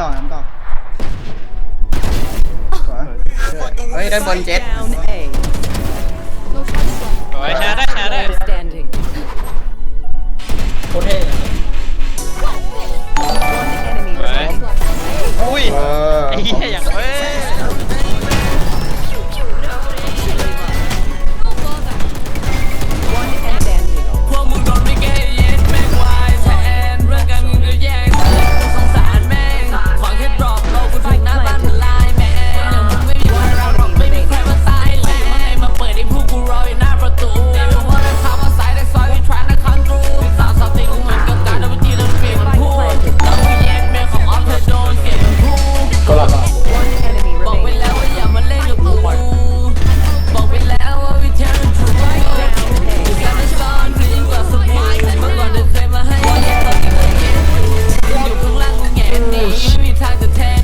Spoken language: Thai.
ต่อน้ำต่อเฮ้ยได้บอลเจ็ตโอ้ยได้ Time to 10.